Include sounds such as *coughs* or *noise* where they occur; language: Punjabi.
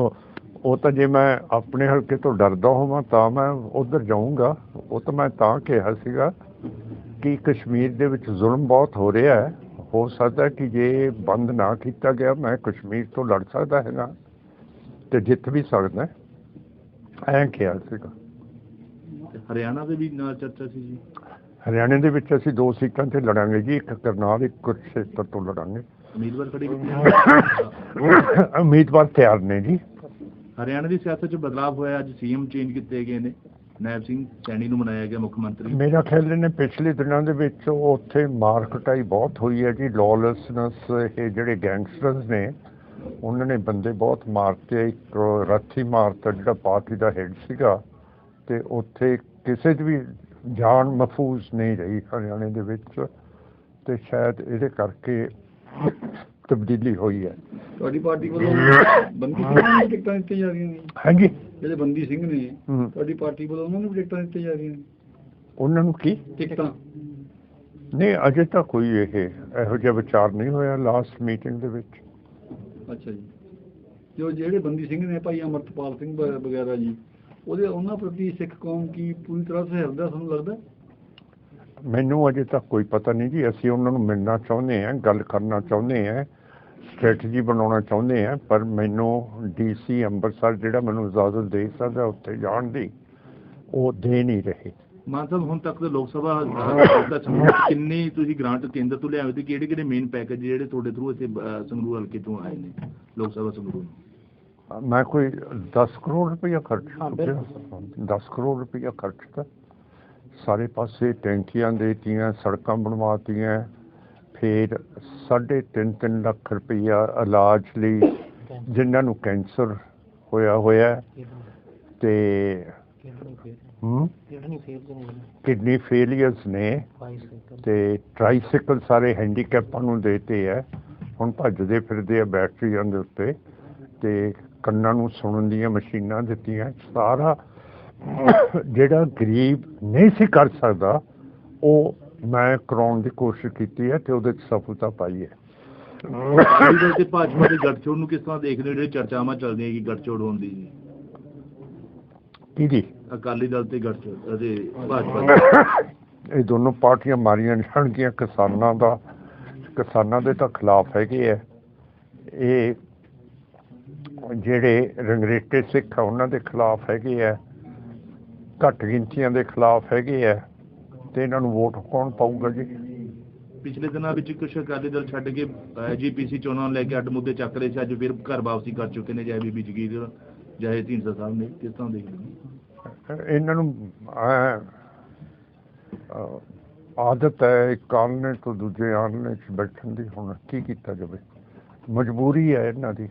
ਉਹ- ਉਹ ਤਾਂ ਜੇ ਮੈਂ ਆਪਣੇ ਹਲਕੇ ਤੋਂ ਡਰਦਾ ਹੋਵਾਂ ਤਾਂ ਮੈਂ ਉਧਰ ਜਾਊਂਗਾ। ਉਹ ਤਾਂ ਮੈਂ ਤਾਂ ਕਿਹਾ ਸੀਗਾ ਕਿ ਕਸ਼ਮੀਰ ਦੇ ਵਿੱਚ ਜ਼ੁਲਮ ਬਹੁਤ ਹੋ ਰਿਹਾ ਹੈ। ਹੋ ਸਕਦਾ ਕਿ ਜੇ ਬੰਦ ਨਾ ਕੀਤਾ ਗਿਆ ਮੈਂ ਕਸ਼ਮੀਰ ਤੋਂ ਲੜ ਸਕਦਾ ਹੈਗਾ ਤੇ ਜਿੱਤ ਵੀ ਸਕਦਾ ਐਂ ਕਿਹਾ ਸੀਗਾ। ਤੇ ਹਰਿਆਣਾ ਦੇ ਵੀ ਨਾਲ ਚਰਚਾ ਸੀ ਜੀ? ਹਰਿਆਣੇ ਦੇ ਵਿੱਚ ਅਸੀਂ ਦੋ ਸੀਟਾਂ ਤੇ ਲੜਾਂਗੇ ਜੀ ਇੱਕ ਕਰਨਾਲ ਇੱਕ ਕੁਰਕਸ਼ੇਤਰ ਤੋਂ ਲੜਾਂਗੇ। ਉਮੀਦਵਾਰ ਖੜੇ ਕੀਤੇ *coughs* ਉਮੀਦਵਾਰ ਤਿਆਰ ਨੇ ਜੀ। ਹਰਿਆਣਾ ਦੀ ਸਿਆਸਤ 'ਚ ਬਦਲਾਅ ਹੋਇਆ ਅੱਜ ਸੀਐਮ ਚੇਂਜ ਕੀਤੇ ਗਏ ਨੇ। ਨਾਇਬ ਸਿੰਘ ਸੈਣੀ ਨੂੰ ਬਣਾਇਆ ਗਿਆ ਮੁੱਖ ਮੰਤਰੀ। ਮੇਰਾ ਖਿਆਲ ਨੇ ਪਿਛਲੇ ਦਿਨਾਂ ਦੇ ਵਿੱਚ ਉੱਥੇ ਮਾਰਕਟਾਈ ਬਹੁਤ ਹੋਈ ਹੈ ਜੀ ਲੌਲੈਸਨੈਸ ਇਹ ਜਿਹੜੇ ਗੈਂਗਸਟਰਸ ਨੇ ਉਹਨਾਂ ਨੇ ਬੰਦੇ ਬਹੁਤ ਮਾਰਤੇ ਇੱਕ ਰੱਥੀ ਮਾਰਤਾ ਜਿਹੜਾ ਪਾਰਟੀ ਦਾ ਹੈਡ ਸੀਗਾ। ਤੇ ਉੱਥੇ ਕਿਸੇ ਦੀ ਵੀ ਜਾਨ ਮਹਿਫੂਜ਼ ਨਹੀਂ ਰਹੀ ਹਰਿਆਣੇ ਦੇ ਵਿੱਚ। ਤੇ ਸ਼ਾਇਦ ਇਹਦੇ ਕਰਕੇ ਤਬਦੀਲੀ ਹੋਈ ਹੈ। ਤੁਹਾਡੀ ਪਾਰਟੀ ਵੱਲੋਂ ਬੰਦੀ ਸਿੰਘ ਨੂੰ ਟਿਕਟਾਂ ਦਿੱਤੀਆਂ ਜਾ ਰਹੀਆਂ ਨੇ? ਹਾਂਜੀ। ਜਿਹੜੇ ਬੰਦੀ ਸਿੰਘ ਨੇ ਤੁਹਾਡੀ ਪਾਰਟੀ ਵੱਲੋਂ ਉਹਨਾਂ ਨੂੰ ਵੀ ਟਿਕਟਾਂ ਦਿੱਤੀਆਂ ਜਾ ਰਹੀਆਂ ਨੇ? ਉਹਨਾਂ ਨੂੰ ਕੀ? ਟਿਕਟਾਂ। ਨਹੀਂ ਅਜੇ ਤੱਕ ਕੋਈ ਇਹ ਇਹੋ ਜਿਹਾ ਵਿਚਾਰ ਨਹੀਂ ਹੋਇਆ ਲਾਸਟ ਮੀਟਿੰਗ ਦੇ ਵਿੱਚ। ਅੱਛਾ ਜੀ। ਜੋ ਜਿਹੜੇ ਬੰਦੀ ਸਿੰਘ ਨੇ ਭਾਈ ਅਮਰਤਪਾਲ ਸਿੰਘ ਵਗੈਰਾ ਜੀ ਉਹਦੇ ਉਹਨਾਂ ਪ੍ਰਤੀ ਸਿੱਖ ਕੌਮ ਕੀ ਪੂਰੀ ਤਰ੍ਹਾਂ ਸਹਿਰਦਾ ਤੁਹਾਨੂੰ ਲੱਗਦਾ? ਮੈਨੂੰ ਅਜੇ ਤੱਕ ਕੋਈ ਪਤਾ ਨਹੀਂ ਜੀ ਅਸੀਂ ਉਹਨਾਂ ਨੂੰ ਮਿਲਣਾ ਚਾਹੁੰਦੇ ਹਾਂ ਗੱਲ ਕਰਨਾ ਚਾਹੁੰਦੇ ਹਾਂ ਸਟ੍ਰੈਟਜੀ ਬਣਾਉਣਾ ਚਾਹੁੰਦੇ ਹਾਂ ਪਰ ਮੈਨੂੰ ਡੀਸੀ ਅੰਮ੍ਰਿਤਸਰ ਜਿਹੜਾ ਮੈਨੂੰ ਇਜਾਜ਼ਤ ਦੇ ਸਕਦਾ ਉੱਥੇ ਜਾਣ ਦੀ ਉਹ ਦੇ ਨਹੀਂ ਰਹੇ। ਮਾਨ ਸਾਹਿਬ ਹੁਣ ਤੱਕ ਦੇ ਲੋਕ ਸਭਾ ਦਾ ਕਿੰਨੀ ਤੁਸੀਂ ਗ੍ਰਾਂਟ ਕੇਂਦਰ ਤੋਂ ਲਿਆਏ ਹੋ ਤੇ ਕਿਹੜੇ ਕਿਹੜੇ ਮੇਨ ਪੈਕੇਜ ਜਿਹੜੇ ਤੁਹਾਡੇ ਥਰੂ ਇੱਥੇ ਸੰਗਰੂਰ ਹਲਕੇ ਤੋਂ ਆਏ ਨੇ ਲੋਕ ਸਭਾ ਸੰਗਰੂਰ ਮੈਂ ਕੋਈ 10 ਕਰੋੜ ਰੁਪਇਆ ਖਰਚ ਚੁੱਕਿਆ 10 ਕਰੋੜ ਰੁਪਇਆ ਖਰਚਤਾ ਸਾਰੇ ਪਾਸੇ ਟੈਂਕੀਆਂ ਦੇਤੀਆਂ, ਸੜਕਾਂ ਬਣਵਾਤੀਆਂ ਫਿਰ ਸਾਢੇ ਤਿੰਨ ਤਿੰਨ ਲੱਖ ਰੁਪਈਆ ਇਲਾਜ ਲਈ ਜਿਨ੍ਹਾਂ ਨੂੰ ਕੈਂਸਰ ਹੋਇਆ ਹੋਇਆ ਹੈ। ਤੇ ਕਿਡਨੀ ਫੇਲੀਅਰਸ ਨੇ ਤੇ ਟ੍ਰਾਈਸਾਈਕਲ ਸਾਰੇ ਹੈਂਡੀਕੈਪਾਂ ਨੂੰ ਦੇਤੇ ਹੈ। ਹੁਣ ਭੱਜਦੇ ਫਿਰਦੇ ਆ ਬੈਟਰੀਆਂ ਦੇ ਉੱਤੇ ਤੇ ਕੰਨਾਂ ਨੂੰ ਸੁਣਨ ਦੀਆਂ ਮਸ਼ੀਨਾਂ ਦਿੱਤੀਆਂ। ਸਾਰਾ ਜਿਹੜਾ ਗਰੀਬ ਨਹੀਂ ਸੀ ਕਰ ਸਕਦਾ ਉਹ ਮੈਂ ਕਰਾਉਣ ਦੀ ਕੋਸ਼ਿਸ਼ ਕੀਤੀ ਹੈ ਤੇ ਉਹਦੇ 'ਚ ਸਫਲਤਾ ਪਾਈ ਹੈ। ਅਕਾਲੀ ਦਲ ਤੇ ਭਾਜਪਾ ਦੇ ਗੱਠਜੋੜ ਨੂੰ ਕਿਸ ਤਰ੍ਹਾਂ ਦੇਖਦੇ ਹੋ? ਜਿਹੜੇ ਚਰਚਾਵਾਂ ਚੱਲਦੀਆਂ ਕਿ ਗੱਠਜੋੜ ਹੋਣ ਦੀ? ਜੀ? ਕਿਹਦੀ ਅਕਾਲੀ ਦਲ ਤੇ ਗੱਠਜੋੜ ਅਤੇ ਭਾਜਪਾ ਦੀ। *laughs* ਇਹ ਦੋਨੋਂ ਪਾਰਟੀਆਂ ਮਾਰੀਆਂ ਜਾਣਗੀਆਂ ਕਿਸਾਨਾਂ ਦਾ ਕਿਸਾਨਾਂ ਦੇ ਤਾਂ ਖਿਲਾਫ ਹੈਗੇ ਆ। ਇਹ ਜਿਹੜੇ ਰੰਗਰੇਟੇ ਸਿੱਖ ਆ ਉਹਨਾਂ ਦੇ ਖਿਲਾਫ ਹੈਗੇ ਆ। ਘੱਟ ਗਿਣਤੀਆਂ ਦੇ ਖਿਲਾਫ ਹੈਗੇ ਆ ਤੇ ਇਹਨਾਂ ਨੂੰ ਵੋਟ ਕੌਣ ਪਾਊਗਾ ਜੀ? ਪਿਛਲੇ ਦਿਨਾਂ ਵਿੱਚ ਕੁਝ ਅਕਾਲੀ ਦਲ ਛੱਡ ਕੇ ਜੀਪੀਸੀ ਚੋਣਾਂ ਲੈ ਕੇ ਅੱਡ ਮੁੱਦੇ ਚੱਕ ਰਹੇ ਸੀ ਅੱਜ ਫਿਰ ਘਰ ਵਾਪਸੀ ਕਰ ਚੁੱਕੇ ਨੇ ਜੈ ਬੀਬੀ ਜਗੀਰ ਜੈ ਢੀਂਡਸਾ ਸਾਹਿਬ ਨੇ ਕਿਸ ਤਰ੍ਹਾਂ ਦੇਖਦੇ ਹੋ? ਇਹਨਾਂ ਨੂੰ ਆਦਤ ਹੈ ਇੱਕ ਆਲਣੇ ਤੋਂ ਦੂਜੇ ਆਲਣੇ 'ਚ ਬੈਠਣ ਦੀ ਹੁਣ ਕੀ ਕੀਤਾ ਜਾਵੇ? ਮਜਬੂਰੀ ਹੈ ਇਹਨਾਂ ਦੀ।